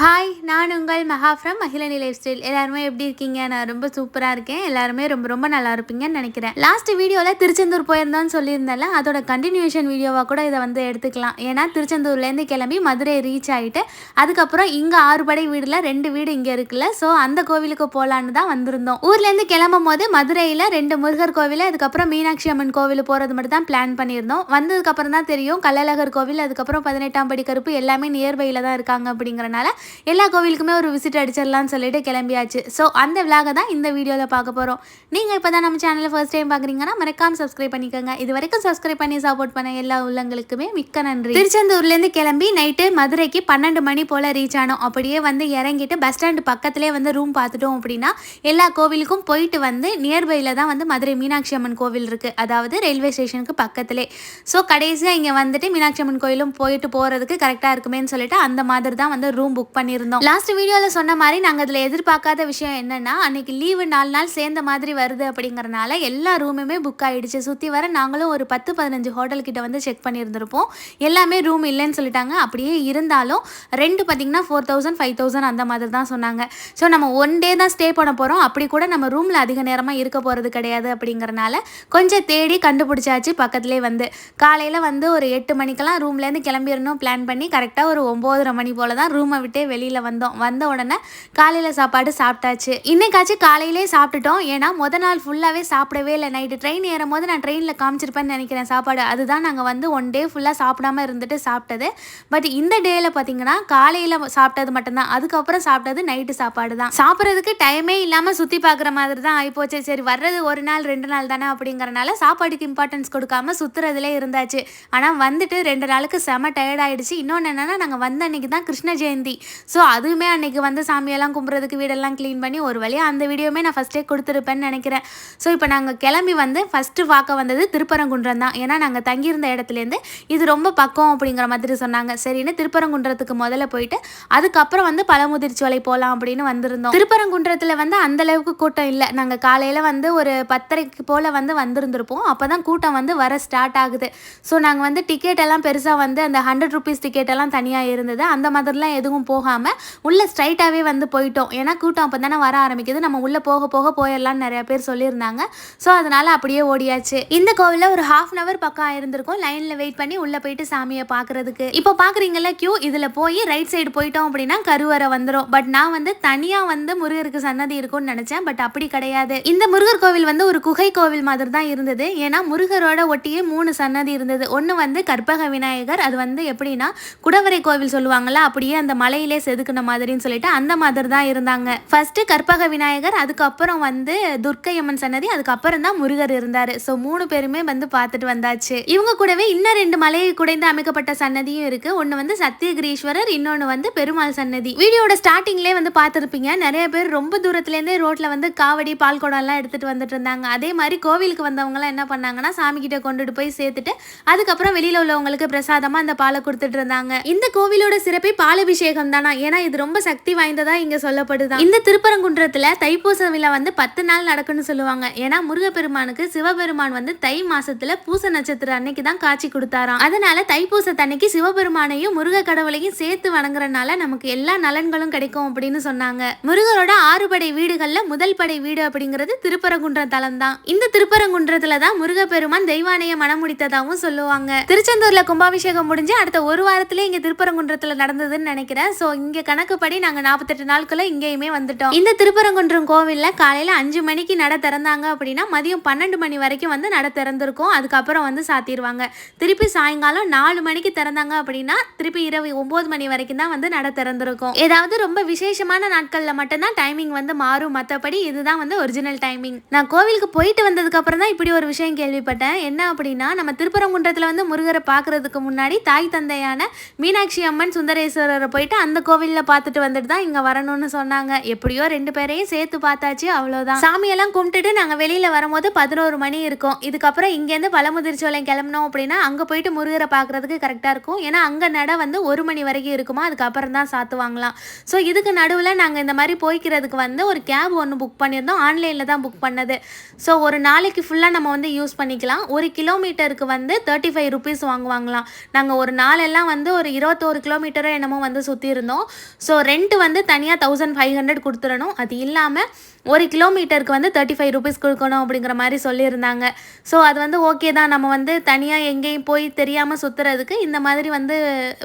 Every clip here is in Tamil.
ஹாய் நான் உங்கள் மகா ஃப்ரம் மகிழனி லைஃப் ஸ்டைல் எல்லாருமே எப்படி இருக்கீங்க? நான் ரொம்ப சூப்பராக இருக்கேன். எல்லாருமே ரொம்ப ரொம்ப நல்லா இருப்பீங்கன்னு நினைக்கிறேன். லாஸ்ட் வீடியோவில் திருச்செந்தூர் போயிருந்தோம்னு சொல்லியிருந்தேன்ல அதோட கண்டினியூஷன் வீடியோவாக கூட இதை வந்து எடுத்துக்கலாம். ஏன்னா திருச்செந்தூர்லேருந்து கிளம்பி மதுரை ரீச் ஆகிட்டு அதுக்கப்புறம் இங்கே ஆறுபடை வீடில் ரெண்டு வீடு இங்கே இருக்குல்ல ஸோ அந்த கோவிலுக்கு போகலான்னு தான் வந்திருந்தோம். ஊர்லேருந்து கிளம்பும் போது மதுரையில் ரெண்டு முருகர் கோவில் அதுக்கப்புறம் மீனாட்சி அம்மன் கோவில் போகிறது மட்டும் தான் பிளான் பண்ணியிருந்தோம். வந்ததுக்கப்புறம் தான் தெரியும் கள்ளழகர் கோவில் அதுக்கப்புறம் பதினெட்டாம் படி கருப்பு எல்லாமே நியர்பையில் தான் இருக்காங்க அப்படிங்கிறனால எல்லா கோவிலுக்குமே ஒரு விசிட் அடிச்சிடலாம்னு சொல்லிட்டு கிளம்பியாச்சு. ஸோ அந்த விலாக தான் இந்த வீடியோவில் பார்க்க போகிறோம் நீங்கள் இப்போ தான் நம்ம சேனலில் ஃபர்ஸ்ட் டைம் பார்க்குறீங்கன்னா மறக்காமல் சப்ஸ்கிரைப் பண்ணிக்கோங்க. இது வரைக்கும் சப்ஸ்கிரைப் பண்ணி சப்போர்ட் பண்ண எல்லா உள்ளங்களுக்குமே மிக்க நன்றி. திருச்செந்தூர்லேருந்து கிளம்பி நைட்டு மதுரைக்கு பன்னெண்டு மணி போல் ரீச் ஆனோம். அப்படியே வந்து இறங்கிட்டு பஸ் ஸ்டாண்டு பக்கத்துலேயே வந்து ரூம் பார்த்துட்டோம் அப்படின்னா எல்லா கோவிலுக்கும் போயிட்டு வந்து நியர்பையில் தான் வந்து மதுரை மீனாட்சி அம்மன் கோவில் இருக்குது அதாவது ரயில்வே ஸ்டேஷனுக்கு பக்கத்திலே. ஸோ கடைசியாக இங்கே வந்துட்டு மீனாட்சி அம்மன் கோயிலும் போயிட்டு போகிறதுக்கு கரெக்டாக இருக்குமேன்னு சொல்லிட்டு அந்த மாதிரி தான் வந்து ரூம் புக் பண்ணியிருந்தோம். லாஸ்ட் வீடியோவில் சொன்ன மாதிரி நாங்கள் அதில் எதிர்பார்க்காத விஷயம் என்னென்னா அன்றைக்கி லீவு நாலு நாள் சேர்ந்த மாதிரி வருது அப்படிங்கிறனால எல்லா ரூமுமே புக் ஆகிடுச்சு சுற்றி வர நாங்களும் ஒரு பத்து பதினஞ்சு ஹோட்டல் கிட்ட வந்து செக் பண்ணியிருந்திருப்போம். எல்லாமே ரூம் இல்லைன்னு சொல்லிட்டாங்க. அப்படியே இருந்தாலும் ரெண்டு பார்த்தீங்கன்னா ஃபோர் தௌசண்ட் ஃபைவ் தௌசண்ட் அந்த மாதிரி தான் சொன்னாங்க. ஸோ நம்ம ஒன் டே தான் ஸ்டே பண்ண போகிறோம் அப்படி கூட நம்ம ரூமில் அதிக நேரமாக இருக்க போகிறது கிடையாது அப்படிங்கிறனால கொஞ்சம் தேடி கண்டுபிடிச்சாச்சு பக்கத்துலேயே வந்து. காலையில் வந்து ஒரு எட்டு மணிக்கெல்லாம் ரூம்லேருந்து கிளம்பிடணும். பிளான் பண்ணி கரெக்டாக ஒரு ஒம்போதரை மணி போல் தான் ரூமை விட்டு வெளியில் வந்தோம். வந்த உடனே காலையில் சாப்பாடு சாப்பிட்டாச்சு. இன்னைக்காச்சும் காலையிலே சாப்பிட்டுட்டோம். ஏன்னா முத நாள் ஃபுல்லாகவே சாப்பிடவே இல்லை. நைட்டு ட்ரெயின் ஏறும் போது நான் ட்ரெயினில் காமிச்சிருப்பேன்னு நினைக்கிறேன் சாப்பாடு. அதுதான் நாங்கள் வந்து ஒன் டே ஃபுல்லாக சாப்பிடாம இருந்துட்டு சாப்பிட்டது. பட் இந்த டேயில் பார்த்தீங்கன்னா காலையில் சாப்பிட்டது மட்டும்தான். அதுக்கப்புறம் சாப்பிட்டது நைட்டு சாப்பாடு தான். சாப்பிட்றதுக்கு டைமே இல்லாமல் சுற்றி பார்க்குற மாதிரி தான் ஆகிப்போச்சு சரி வர்றது ஒரு நாள் ரெண்டு நாள் தானே அப்படிங்கிறனால சாப்பாடுக்கு இம்பார்ட்டன்ஸ் கொடுக்காம சுற்றுறதுலே இருந்தாச்சு. ஆனால் வந்துட்டு ரெண்டு நாளுக்கு செம டயர்ட் ஆயிடுச்சு. இன்னொன்று என்னென்னா நாங்கள் வந்த அன்னைக்கு தான் கிருஷ்ண ஜெயந்தி. ஸோ அதுவுமே அன்னைக்கு வந்து சாமியெல்லாம் கும்பிட்றதுக்கு வீடெல்லாம் க்ளீன் பண்ணி ஒரு வழியாக அந்த வீடியோவுமே நான் ஃபஸ்ட்டே கொடுத்துருப்பேன்னு நினைக்கிறேன். ஸோ இப்போ நாங்கள் கிளம்பி வந்து ஃபஸ்ட்டு பார்க்க வந்தது திருப்பரங்குன்றம் தான். ஏன்னா நாங்கள் தங்கியிருந்த இடத்துலேருந்து இது ரொம்ப பக்கம் அப்படிங்கிற மாதிரி சொன்னாங்க. சரின்னு திருப்பரங்குன்றத்துக்கு முதல்ல போயிட்டு அதுக்கப்புறம் வந்து பழமுதிர்ச்சோலை போகலாம் அப்படின்னு வந்திருந்தோம். திருப்பரங்குன்றத்தில் வந்து அந்தளவுக்கு கூட்டம் இல்லை. நாங்கள் காலையில் வந்து ஒரு பத்தரைக்கு போல் வந்து வந்திருந்திருப்போம். அப்போ தான் கூட்டம் வந்து வர ஸ்டார்ட் ஆகுது. ஸோ நாங்கள் வந்து டிக்கெட் எல்லாம் பெருசாக வந்து அந்த ஹண்ட்ரட் ருபீஸ் டிக்கெட் எல்லாம் தனியாக இருந்தது. அந்த மாதிரிலாம் எதுவும் போகாமல் உள்ளே ஸ்ட்ரைட்டாகவே வந்து போயிட்டோம். ஏன்னா கூட்டம் அப்போ தானே வர ஆரம்பிக்குது. நம்ம உள்ளே போக போக போயிடலாம்னு நிறையா பேர் சொல்லியிருந்தாங்க. ஸோ அதனால் அப்படியே ஓடியாச்சு. இந்த கோவிலில் ஒரு ஹாஃப் அன் அவர் பக்கம் ஆயிருந்திருக்கும். லைனில் வெயிட் பண்ணி உள்ளே போயிட்டு சாமியை பார்க்குறதுக்கு. இப்போ பார்க்குறீங்களா கியூ இதில் போய் ரைட் சைடு போயிட்டோம் அப்படின்னா கருவறை வந்துடும் பட் நான் வந்து தனியாக வந்து முருகருக்கு சன்னதி இருக்கும்னு நினச்சேன். பட் அப்படி கிடையாது. இந்த முருகர் கோவில் வந்து ஒரு குகை கோவில் மாதிரி தான் இருந்தது. ஏன்னா முருகரோட ஒட்டியே மூணு சன்னதி இருந்தது. ஒன்று வந்து கற்பக விநாயகர். அது வந்து எப்படின்னா குடவரை கோவில் சொல்லுவாங்களா அப்படியே அந்த மலையில் செதுக்குன மாதிரின்னு சொல்லிட்டு அந்த மாதிரி தான் இருந்தாங்க. ஃபர்ஸ்ட் கற்பக விநாயகர் அதுக்கப்புறம் வந்து துர்க்கை அம்மன் சன்னதி அதுக்கப்புறம் தான் முருகர் இருந்தார். ஸோ மூணு பேருமே வந்து பார்த்துட்டு வந்தாச்சு. இவங்க கூடவே இன்னும் ரெண்டு மலையை குடைந்து அமைக்கப்பட்ட சன்னதியும் இருக்கு. ஒன்று வந்து சத்தியகிரீஸ்வரர் இன்னொன்று வந்து பெருமாள் சன்னதி. வீடியோட ஸ்டார்டிங்லேயே வந்து பார்த்துருப்பீங்க. நிறைய பேர் ரொம்ப தூரத்துலேருந்தே ரோட்ல வந்து காவடி பால் எடுத்துகிட்டு எடுத்துட்டு வந்துட்டு இருந்தாங்க. அதே மாதிரி கோவிலுக்கு வந்தவங்கலாம் என்ன பண்ணாங்கன்னா சாமி கிட்ட கொண்டுட்டு போய் சேர்த்துட்டு அதுக்கப்புறம் வெளியில உள்ளவங்களுக்கு பிரசாதமா அந்த பாலை கொடுத்துட்டு இருந்தாங்க. இந்த கோவிலோட சிறப்பே பாலபிஷேகம் தான் ஏன்னா இது ரொம்ப சக்தி வாய்ந்ததா இங்க சொல்லப்படுதா? இந்த திருப்பரங்குன்றத்துல தைப்பூச விழா வந்து பத்து நாள் நடக்கும்னு சொல்லுவாங்க. ஏன்னா முருகப்பெருமானுக்கு சிவபெருமான் வந்து தை மாசத்துல பூச நட்சத்திரம் அன்னைக்கு தான் காட்சி கொடுத்தாராம். அதனால தைப்பூசத்தன்னைக்கு சிவபெருமானையும் முருக கடவுளையும் சேர்த்து வணங்குறனால நமக்கு எல்லா நலன்களும் கிடைக்கும் அப்படின்னு சொன்னாங்க. முருகரோட ஆறு படை வீடுகள்ல முதல் படை வீடு அப்படிங்கிறது திருப்பரங்குன்ற தலம் தான். இந்த திருப்பரங்குன்றத்துல தான் முருகப்பெருமான் தெய்வானைய மனம் முடித்ததாகவும் சொல்லுவாங்க. திருச்செந்தூர்ல கும்பாபிஷேகம் முடிஞ்சு அடுத்த ஒரு வாரத்திலே இங்க திருப்பரங்குன்றத்துல நடந்ததுன்னு நினைக்கிறேன். ஸோ இங்கே கணக்குப்படி நாங்கள் நாற்பத்தெட்டு நாளுக்குள்ளே இங்கேயுமே வந்துட்டோம். இந்த திருப்பரங்குன்றம் கோவிலில் காலையில் அஞ்சு மணிக்கு நட திறந்தாங்க அப்படின்னா மதியம் பன்னெண்டு மணி வரைக்கும் வந்து நட திறந்திருக்கும். அதுக்கப்புறம் வந்து சாத்திடுவாங்க திருப்பி சாயங்காலம் நாலு மணிக்கு திறந்தாங்க அப்படின்னா திருப்பி இரவு ஒம்பது மணி வரைக்கும் தான் வந்து நட திறந்திருக்கும். ஏதாவது ரொம்ப விசேஷமான நாட்களில் மட்டும்தான் டைமிங் வந்து மாறும். மற்றபடி இதுதான் வந்து ஒரிஜினல் டைமிங் நான் கோவிலுக்கு போயிட்டு வந்ததுக்கு அப்புறம் தான் இப்படி ஒரு விஷயம் கேள்விப்பட்டேன். என்ன அப்படின்னா நம்ம திருப்பரங்குன்றத்தில் வந்து முருகரை பார்க்கறதுக்கு முன்னாடி தாய் தந்தையான மீனாட்சி அம்மன் சுந்தரேஸ்வரரை போயிட்டு அந்த அந்த கோவிலில் பார்த்துட்டு வந்துட்டு தான் இங்கே வரணும்னு சொன்னாங்க. எப்படியோ ரெண்டு பேரையும் சேர்த்து பார்த்தாச்சு அவ்வளோதான் சாமியெல்லாம் கும்பிட்டுட்டு நாங்கள் வெளியில் வரும்போது பதினோரு மணி இருக்கும். இதுக்கப்புறம் இங்கேருந்து பழமுதிர்ச்சோலை கிளம்பினோம் அப்படின்னா அங்கே போயிட்டு முருகரை பார்க்குறதுக்கு கரெக்டாக இருக்கும். ஏன்னா அங்கே நட வந்து ஒரு மணி வரைக்கும் இருக்குமா? அதுக்கப்புறம் தான் சாத்துவாங்களாம். ஸோ இதுக்கு நடுவில் நாங்கள் இந்த மாதிரி போய்க்கிறதுக்கு வந்து ஒரு கேப் ஒன்று புக் பண்ணியிருந்தோம். ஆன்லைனில் தான் புக் பண்ணது. ஸோ ஒரு நாளைக்கு ஃபுல்லாக நம்ம வந்து யூஸ் பண்ணிக்கலாம். ஒரு கிலோமீட்டருக்கு வந்து தேர்ட்டி ஃபைவ் ருபீஸ் வாங்குவாங்களாம். நாங்கள் ஒரு நாளெல்லாம் வந்து ஒரு இருபத்தோரு கிலோமீட்டரோ என்னமோ வந்து சுற்றி சொல்லியிருந்தோம் ஸோ ரெண்ட் வந்து தனியாக தௌசண்ட் ஃபைவ் ஹண்ட்ரட் கொடுத்துடணும். அது இல்லாமல் ஒரு கிலோமீட்டருக்கு வந்து தேர்ட்டி ஃபைவ் ருபீஸ் கொடுக்கணும் அப்படிங்கிற மாதிரி சொல்லியிருந்தாங்க. ஸோ அது வந்து ஓகே தான். நம்ம வந்து தனியாக எங்கேயும் போய் தெரியாமல் சுற்றுறதுக்கு இந்த மாதிரி வந்து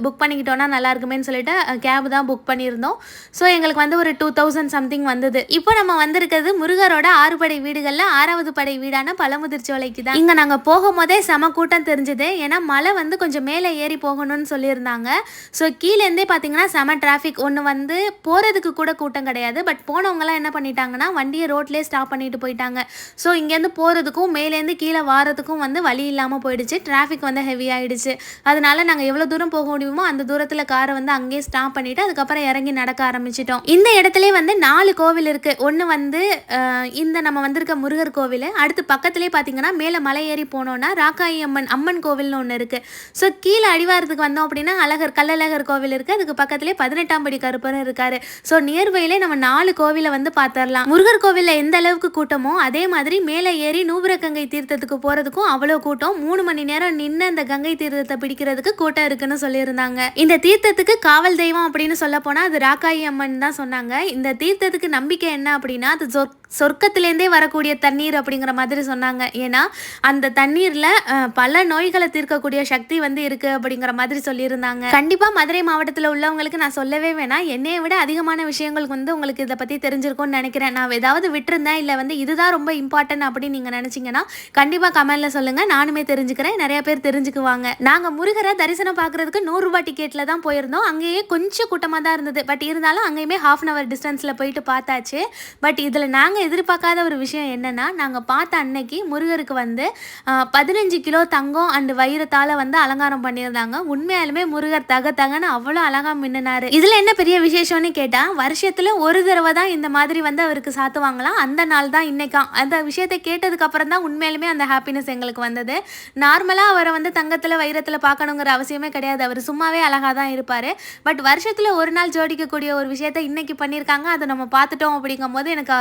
புக் பண்ணிக்கிட்டோன்னா நல்லா இருக்குமேன்னு சொல்லிட்டு கேப் தான் புக் பண்ணியிருந்தோம். ஸோ எங்களுக்கு வந்து ஒரு டூ தௌசண்ட் சம்திங் வந்தது. இப்போ நம்ம வந்திருக்கிறது முருகரோட ஆறு படை வீடுகளில் ஆறாவது படை வீடான பழமுதிர்ச்சோலைக்கு தான். இங்கே நாங்கள் போகும்போதே செம கூட்டம் தெரிஞ்சுது. ஏன்னா மலை வந்து கொஞ்சம் மேலே ஏறி போகணும்னு சொல்லியிருந்தாங்க. ஸோ கீழேருந்தே பார்த்தீங்கன்னா செம டிராஃபிக் ஒன்று வந்து போகிறதுக்கு கூட கூட்டம் கிடையாது. பட் போனவங்கலாம் என்ன பண்ணிட்டாங்கன்னா வண்டியை ரோட்லேயே ஸ்டாப் பண்ணிட்டு போயிட்டாங்க. ஸோ இங்கேருந்து போகிறதுக்கும் மேலேருந்து கீழே வாரத்துக்கும் வந்து வழி இல்லாமல் போயிடுச்சு. டிராஃபிக் வந்து ஹெவி ஆகிடுச்சு அதனால நாங்கள் எவ்வளோ தூரம் போக முடியுமோ அந்த தூரத்தில் காரை வந்து அங்கேயே ஸ்டாப் பண்ணிவிட்டு அதுக்கப்புறம் இறங்கி நடக்க ஆரம்பிச்சிட்டோம். இந்த இடத்துல வந்து நாலு கோவில் இருக்குது ஒன்று வந்து இந்த நம்ம வந்திருக்க முருகர் கோவில். அடுத்து பக்கத்துலேயே பார்த்தீங்கன்னா மேலே மலை ஏறி போனோம்னா ராக்காயி அம்மன் அம்மன் கோவில்னு ஒன்று இருக்குது ஸோ கீழே அடிவாரத்துக்கு வந்தோம் அப்படின்னா அழகர் கள்ளழகர் கோவில் இருக்குது அதுக்கு பக்கத்துலேயே பதினெட்டாம் படி கருப்பரும் இருக்காரு. ஸோ நியர்பைலே நம்ம நாலு கோவிலை வந்து பார்த்துடலாம். முருகர் கோவிலில் எந்த அளவுக்கு கூட்டமோ அதே மாதிரி மேலே ஏறி நூபுரகங்கை தீர்த்தத்துக்கு போகிறதுக்கும் அவ்வளோ கூட்டம். மூணு மணி நேரம் நின்று அந்த கங்கை தீர்த்தத்தை பிடிக்கிறதுக்கு கூட்டம் இருக்குன்னு சொல்லியிருந்தாங்க. இந்த தீர்த்தத்துக்கு காவல் தெய்வம் அப்படின்னு சொல்ல போனால் அது ராக்காயி அம்மன் தான் சொன்னாங்க. இந்த தீர்த்தத்துக்கு நம்பிக்கை என்ன அப்படின்னா அது சொற் சொர்க்கத்திலேருந்தே வரக்கூடிய தண்ணீர் அப்படிங்கிற மாதிரி சொன்னாங்க. ஏன்னா அந்த தண்ணீரில் பல நோய்களை தீர்க்கக்கூடிய சக்தி வந்து இருக்குது அப்படிங்கிற மாதிரி சொல்லியிருந்தாங்க. கண்டிப்பாக மதுரை மாவட்டத்தில் உள்ளவங்களுக்கு நான் சொல்லவே வேணாம். என்னையை விட அதிகமான விஷயங்களுக்கு வந்து உங்களுக்கு இதை பற்றி தெரிஞ்சிருக்கும்னு நினைக்கிறேன். நான் ஏதாவது விட்டுருந்தேன் இல்லை வந்து இதுதான் ரொம்ப இம்பார்ட்டன்ட் அப்படின்னு நீங்கள் நினச்சிங்கன்னா கண்டிப்பாக கமெண்ட்டில் சொல்லுங்கள் நானுமே தெரிஞ்சுக்கிறேன். நிறைய பேர் தெரிஞ்சுக்குவாங்க. நாங்கள் முருகரை தரிசனம் பார்க்குறதுக்கு நூறுரூபா டிக்கெட்டில் தான் போயிருந்தோம். அங்கேயே கொஞ்சம் கூட்டமாக தான் இருந்தது. பட் இருந்தாலும் அங்கேயுமே ஹாஃப் அன் அவர் டிஸ்டன்ஸில் போயிட்டு பார்த்தாச்சு. பட் இதில் நாங்கள் எதிர்பார்க்காத ஒரு விஷயம் என்னென்னா நாங்கள் பார்த்த அன்னைக்கு முருகருக்கு வந்து பதினஞ்சு கிலோ தங்கம் அண்டு வைரத்தால் வந்து அலங்காரம் பண்ணியிருந்தாங்க. உண்மையாலுமே முருகர் தக தகன்னு அவ்வளோ அழகாக மின்னினார். இதில் என்ன பெரிய விசேஷம்னு கேட்டால் வருஷத்தில் ஒரு தடவை தான் இந்த மாதிரி வந்து அவருக்கு சாத்துவாங்களாம் அந்த நாள் தான் இன்னைக்காம் அந்த விஷயத்தை கேட்டதுக்கப்புறம் தான் உண்மையிலுமே அந்த ஹாப்பினஸ் எங்களுக்கு வந்தது. நார்மலாக அவரை வந்து தங்கத்தில் வைரத்தில் பார்க்கணுங்கிற அவசியமே கிடையாது. அவர் சும்மாவே அழகாக தான் இருப்பார். பட் வருஷத்தில் ஒரு நாள் ஜோடிக்கக்கூடிய ஒரு விஷயத்தை இன்னைக்கு பண்ணியிருக்காங்க. அதை நம்ம பார்த்துட்டோம் அப்படிங்கும் போது எனக்கு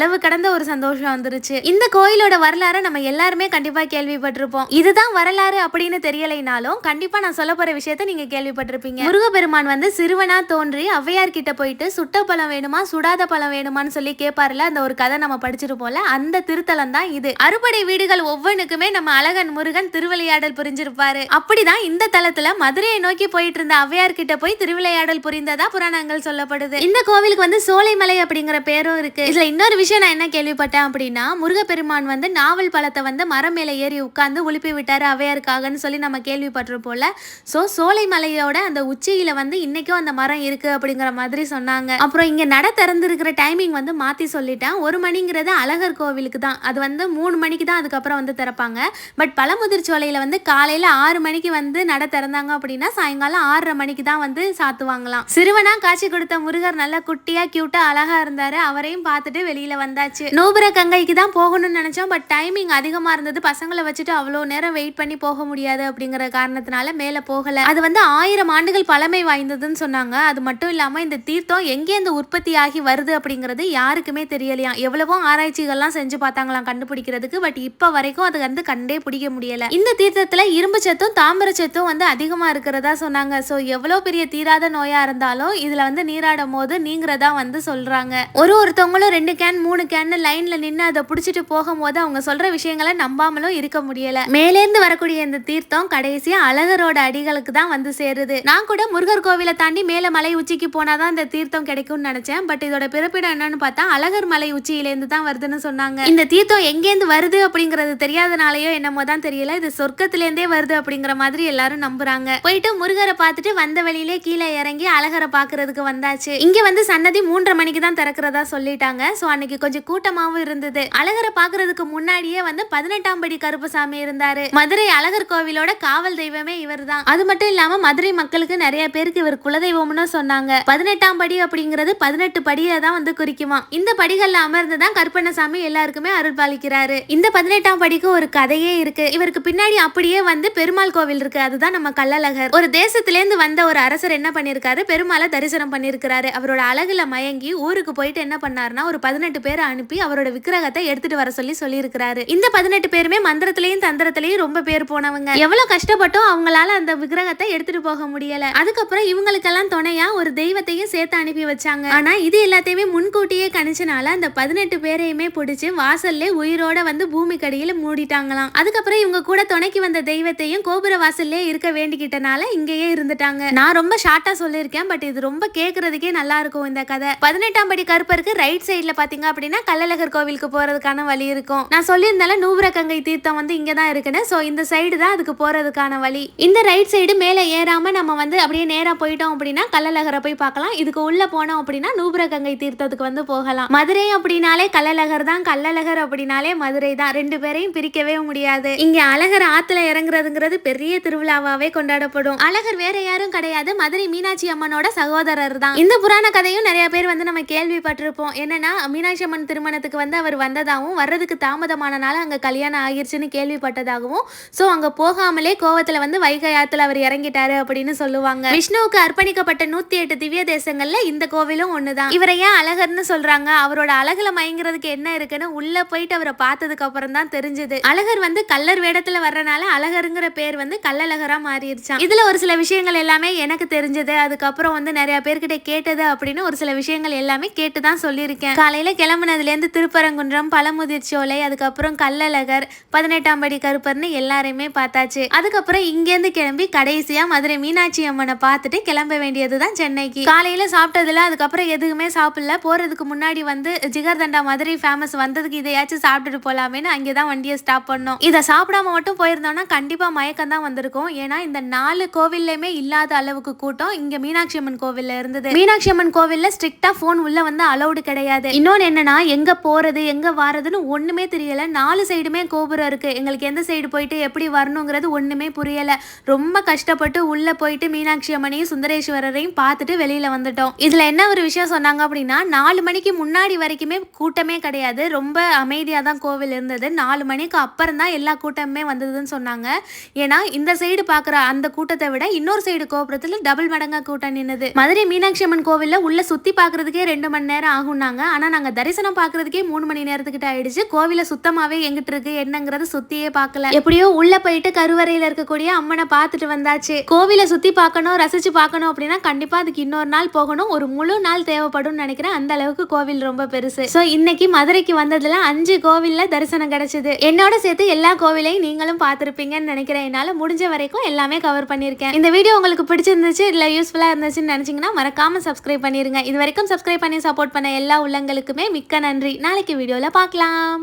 அளவு கடந்த ஒரு சந்தோஷம் வந்துருச்சு. இந்த கோயிலோட வரலாறை நம்ம எல்லாருமே கண்டிப்பாக கேள்விப்பட்டிருப்போம். இதுதான் வரலாறு அப்படின்னு தெரியலைனாலும் கண்டிப்பா நான் சொல்ல போகிற விஷயத்த நீங்க கேள்விப்பட்டிருப்பீங்க. முருகப்பெருமான் வந்து சிறுவனா தோன்றி ஔவையார் கிட்ட போயிட்டு சுட்ட பழம் வேணுமா சுடாத பழம் வேணுமான்னு சொல்லி கேட்பாருல அந்த ஒரு கதை நம்ம படிச்சிருப்போம்ல அந்த திருத்தலம் தான் இது. அறுபடை வீடுகள் ஒவ்வொன்றுக்குமே நம்ம அழகன் முருகன் திருவிளையாடல் புரிஞ்சிருப்பாரு. அப்படிதான் இந்த தலத்துல மதுரையை நோக்கி போயிட்டு இருந்த ஔவையார் கிட்ட போய் திருவிளையாடல் புரிந்ததா புராணங்கள் சொல்லப்படுது. இந்த கோவிலுக்கு வந்து சோலைமலை அப்படிங்கிற பேரும் இருக்கு. இதுல இன்னொரு விஷயம் நான் என்ன கேள்விப்பட்டேன் அப்படின்னா முருகப்பெருமான் வந்து நாவல் பழத்தை வந்து மரம் மேலே ஏறி உட்காந்து உலுப்பி விட்டார் அவையாருக்காகன்னு சொல்லி நம்ம கேள்விப்பட்டிருப்போம்ல. ஸோ சோலை மலையோட அந்த உச்சியில் வந்து இன்றைக்கும் அந்த மரம் இருக்குது அப்படிங்கிற மாதிரி சொன்னாங்க. அப்புறம் இங்கே நட திறந்துருக்கிற டைமிங் வந்து மாற்றி சொல்லிட்டேன். ஒரு மணிங்கிறது அழகர் கோவிலுக்கு தான். அது வந்து மூணு மணிக்கு தான் அதுக்கப்புறம் வந்து திறப்பாங்க. பட் பழமுதிர் சோலையில் வந்து காலையில் ஆறு மணிக்கு வந்து நட திறந்தாங்க அப்படின்னா சாயங்காலம் ஆறரை மணிக்கு தான் வந்து சாத்துவாங்களாம். சிறுவனாக காட்சி கொடுத்த முருகர் நல்லா குட்டியாக க்யூட்டாக அழகாக இருந்தார். அவரையும் பார்த்துட்டு வெளியில் வந்தாச்சு. நூபுர கங்கைக்கு தான் போகணும்னு நினைச்சோம். பட் டைமிங் அதிகமா இருந்தது. பசங்களை வச்சுட்டு அவ்வளோ நேரம் வெயிட் பண்ணி போக முடியாது அப்படிங்கிற காரணத்தினால மேல போகல. அது வந்து ஆயிரம் ஆண்டுகள் பழமை வாய்ந்ததுன்னு சொன்னாங்க. அது மட்டும் இல்லாம இந்த தீர்த்தம் எங்கேருந்து உற்பத்தி ஆகி வருது அப்படிங்கிறது யாருக்குமே தெரியலையா? எவ்வளவோ ஆராய்ச்சிகள்லாம் செஞ்சு பார்த்தாங்களாம் கண்டுபிடிக்கிறதுக்கு. பட் இப்ப வரைக்கும் அது வந்து கண்டே பிடிக்க முடியல. இந்த தீர்த்தத்துல இரும்பு சத்தும் தாமிர சத்தும் வந்து அதிகமா இருக்கிறதா சொன்னாங்க. ஸோ எவ்வளோ பெரிய தீராத நோயா இருந்தாலும் இதுல வந்து நீராடும் போது நீங்கிறதா வந்து சொல்றாங்க. ஒரு ஒருத்தவங்களும் ரெண்டு கேன் மூணு கேன் லைன்ல நின்று அதை பிடிச்சிட்டு போகும்போது அவங்க சொல்ற விஷயங்களை நம்பாமலும் இருக்க முடியல. மேலேந்து வரக்கூடிய இந்த தீர்த்தம் கடைசியா அழகரோட அடிகளுக்கு தான் வந்து சேருது. நான் கூட முருகர் கோவிலை தாண்டி மேல மலை உச்சிக்கு போனாதான் இந்த தீர்த்தம் கிடைக்கும்னு நினைச்சேன். பட் இதோட பிறப்பிடம் என்னன்னு பார்த்தா அழகர் மலை உச்சியிலேருந்து தான் வருதுன்னு சொன்னாங்க. இந்த தீர்த்தம் எங்கேருந்து வருது அப்படிங்கிறது தெரியாதனாலயோ என்னமோ தான் தெரியல. இது சொர்க்கத்திலேருந்தே வருது அப்படிங்கிற மாதிரி எல்லாரும் நம்புறாங்க. போயிட்டு முருகரை பார்த்துட்டு வந்த வழியிலே கீழே இறங்கி அழகரை பார்க்கறதுக்கு வந்தாச்சு. இங்க வந்து சன்னதி மூன்றரை மணிக்கு தான் திறக்கிறதா சொல்லிட்டாங்க. ஸோ அன்னைக்கு கொஞ்சம் கூட்டமாவும் இருந்தது. அழகரை பார்க்கறதுக்கு முன்னாடியே வந்து பதினெட்டாம் படி கருப்பசாமி இருந்தாரு. மதுரை அழகர் கோவிலோட காவல் தெய்வமே இவர் தான் அது மட்டும் இல்லாம மதுரை மக்களுக்கு நிறைய பேருக்கு இவர் குலதெய்வம்னு சொன்னாங்க. பதினெட்டாம் படி அப்படிங்கிறது பதினெட்டு படியை தான் வந்து குறிக்குமா? இந்த படிகள்ல அமர்ந்து தான் கருப்பண்ணசாமி எல்லாருக்குமே அருள் பாலிக்கிறாரு இந்த பதினெட்டாம் படிக்கு ஒரு கதையே இருக்கு. இவருக்கு பின்னாடி அப்படியே வந்து பெருமாள் கோவில் இருக்கு. அதுதான் நம்ம கள்ளழகர். ஒரு தேசத்திலேருந்து வந்த ஒரு அரசர் என்ன பண்ணிருக்காரு? பெருமாளை தரிசனம் பண்ணிருக்கிறாரு. அவரோட அழகுல மயங்கி ஊருக்கு போயிட்டு என்ன பண்ணாருன்னா ஒரு பதினெட்டு பேர் அனுப்பி அவரோட விக்கிரகத்தை எடுத்துட்டு வர சொல்லி சொல்லியிருக்கிறாரு. இந்த பதினெட்டு பேருமே மந்திரத்திலையும் தந்திரத்திலையும் ரொம்ப பேர் போனவங்க. எவ்வளவு கஷ்டப்பட்டோ அவங்களால அந்த விக்கிரகத்தை எடுத்துட்டு போக முடியல. அதுக்கப்புறம் இவங்களுக்கெல்லாம் துணையா ஒரு தெய்வத்தையும் சேர்த்து அனுப்பி வச்சாங்க. ஆனா இது எல்லாத்தையுமே முன்கூட்டியே கணிச்சனால அந்த பதினெட்டு பேரையுமே பிடிச்சி வாசல்ல உயிரோட வந்து பூமி கடியில மூடிட்டாங்களாம். அதுக்கப்புறம் இவங்க கூட துணைக்கு வந்த தெய்வத்தையும் கோபுர வாசல்ல இருக்க வேண்டிக்கிட்டனால இங்கேயே இருந்துட்டாங்க. நான் ரொம்ப ஷார்ட்டா சொல்லியிருக்கேன் பட் இது ரொம்ப கேட்கறதுக்கே நல்லா இருக்கும் இந்த கதை. பதினெட்டாம் படி கருப்பருக்கு ரைட் சைடுல பாத்தீங்க அப்படின்னா கள்ளழகர் கோவிலுக்கு போறதுக்கான வழி இருக்கும். நான் சொல்லியிருந்தால நூபுரகங்கை தீர்த்தம் வந்து இங்கே தான் இருக்குன்னு. ஸோ இந்த சைடு தான் அதுக்கு போறதுக்கான வழி. இந்த ரைட் சைடு மேலே ஏறாம நம்ம வந்து அப்படியே நேரா போயிட்டோம் அப்படின்னா கள்ளழகரை போய் பார்க்கலாம். இதுக்கு உள்ள போனோம் அப்படின்னா நூபுரகங்கை தீர்த்தத்துக்கு வந்து போகலாம். மதுரை அப்படின்னாலே கள்ளழகர் தான் கள்ளழகர் அப்படின்னாலே மதுரை தான். ரெண்டு பேரையும் பிரிக்கவே முடியாது. இங்க அழகர் ஆத்துல இறங்குறதுங்கிறது பெரிய திருவிழாவாவே கொண்டாடப்படும். அழகர் வேற யாரும் கிடையாது. மதுரை மீனாட்சி அம்மனோட சகோதரர் தான். இந்த புராண கதையும் நிறைய பேர் வந்து நம்ம கேள்விப்பட்டிருப்போம். என்னன்னா மீனாட்சி அம்மன் திருமணத்துக்கு வந்து அவர் வந்ததாகவும் வர்றதுக்கு தாமதமானனால அங்கே கல்யாணம் ஆகிருச்சுன்னு கேள்விப்பட்டதாகவும் ஸோ அங்க போகாமலே கோவத்தில் வந்து வைகை ஆத்துல அவர் இறங்கிட்டாரு அப்படின்னு சொல்லுவாங்க. விஷ்ணுவுக்கு அர்ப்பணிக்கப்பட்ட நூத்தி எட்டு திவ்ய தேசங்கள்ல இந்த கோவிலும் ஒண்ணுதான். இவரை ஏன் அழகர்னு சொல்றாங்க? அவரோட அழகுல மயங்குறதுக்கு என்ன இருக்குன்னு உள்ள போயிட்டு அவரை பார்த்ததுக்கு அப்புறம் தான் தெரிஞ்சது. அழகர் வந்து கல்லர் வேடத்துல வர்றனால அழகருங்கிற பேர் வந்து கள்ளழகரா மாறிடுச்சான் இதுல ஒரு சில விஷயங்கள் எல்லாமே எனக்கு தெரிஞ்சது. அதுக்கப்புறம் வந்து நிறைய பேர்கிட்ட கேட்டது அப்படின்னு ஒரு சில விஷயங்கள் எல்லாமே கேட்டு தான் சொல்லியிருக்கேன். காலையில கிளம்புனதுல கிளம்புனதுலேருந்து திருப்பரங்குன்றம் பழமுதிர் சோலை அதுக்கப்புறம் கள்ளழகர் பதினெட்டாம் படி கருப்பர்னு எல்லாரையுமே பார்த்தாச்சு. அதுக்கப்புறம் இங்கேருந்து கிளம்பி கடைசியா மதுரை மீனாட்சி அம்மனை பார்த்துட்டு கிளம்ப வேண்டியதுதான் சென்னைக்கு. காலையில சாப்பிட்டதுல அதுக்கப்புறம் எதுவுமே சாப்பிடல. போறதுக்கு முன்னாடி வந்து ஜிகர்தண்டா மதுரை ஃபேமஸ் வந்ததுக்கு இதையாச்சும் சாப்பிட்டுட்டு போலாமேன்னு அங்கே தான் வண்டியை ஸ்டாப் பண்ணோம். இதை சாப்பிடாம மட்டும் போயிருந்தோம்னா கண்டிப்பா மயக்கம் தான் வந்திருக்கும். ஏன்னா இந்த நாலு கோவில்லையுமே இல்லாத அளவுக்கு கூட்டம் இங்க மீனாட்சி அம்மன் கோவில்ல இருந்தது. மீனாட்சி அம்மன் கோவில்ல ஸ்ட்ரிக்டா போன் உள்ள வந்து அலௌடு கிடையாது. இன்னொன்னு என்னன்னா எங்கே போகிறது எங்கே வாரதுன்னு ஒன்றுமே தெரியலை. நாலு சைடுமே கோபுரம் இருக்குது எங்களுக்கு எந்த சைடு போயிட்டு எப்படி வரணுங்கிறது ஒன்றுமே புரியலை. ரொம்ப கஷ்டப்பட்டு உள்ளே போயிட்டு மீனாட்சி அம்மனையும் சுந்தரேஸ்வரரையும் பார்த்துட்டு வெளியில் வந்துட்டோம். இதில் என்ன ஒரு விஷயம் சொன்னாங்க அப்படின்னா நாலு மணிக்கு முன்னாடி வரைக்குமே கூட்டமே கிடையாது. ரொம்ப அமைதியாக தான் கோவில் இருந்தது. நாலு மணிக்கு அப்புறம் தான் எல்லா கூட்டமுமே வந்ததுன்னு சொன்னாங்க. ஏன்னா இந்த சைடு பார்க்குற அந்த கூட்டத்தை விட இன்னொரு சைடு கோபுரத்தில் டபுள் மடங்கா கூட்டம் நின்னுது. மதுரை மீனாட்சி அம்மன் கோவிலில் உள்ள சுற்றி பார்க்குறதுக்கே ரெண்டு மணி நேரம் ஆகும்னாங்க. நாங்கள் தரி தரிசனம் பாக்குறதுக்கே மூணு மணி நேரத்துக்கிட்ட ஆயிடுச்சு. கோவில சுத்தமாவே எங்கிட்டு இருக்கு என்னங்கிறது சுத்தியே பார்க்கல. எப்படியோ உள்ள போயிட்டு கருவறையில இருக்கக்கூடிய அம்மனை பார்த்துட்டு வந்தாச்சு. கோவிலை சுத்தி பார்க்கணும் ரசிச்சு பார்க்கணும் அப்படின்னா கண்டிப்பா அதுக்கு இன்னொரு நாள் போகணும். ஒரு முழு நாள் தேவைப்படும் நினைக்கிறேன். அந்த அளவுக்கு கோவில் ரொம்ப பெருசு. சோ இன்னைக்கு மதுரைக்கு வந்ததுல அஞ்சு கோவில்ல தரிசனம் கிடைச்சது. என்னோட சேர்த்து எல்லா கோவிலையும் நீங்களும் பார்த்துருப்பீங்கன்னு நினைக்கிறேன். என்னால் முடிஞ்ச வரைக்கும் எல்லாமே கவர் பண்ணியிருக்கேன். இந்த வீடியோ உங்களுக்கு பிடிச்சிருந்துச்சு இல்ல யூஸ்ஃபுல்லா இருந்துச்சுன்னு நினைச்சீங்கன்னா மறக்காம சப்ஸ்கிரைப் பண்ணிருங்க. இது வரைக்கும் சப்ஸ்கிரைப் பண்ணி சப்போர்ட் பண்ண எல்லா உள்ளங்களுக்குமே மிக்க நன்றி. நாளைக்கு வீடியோவில் பார்க்கலாம்.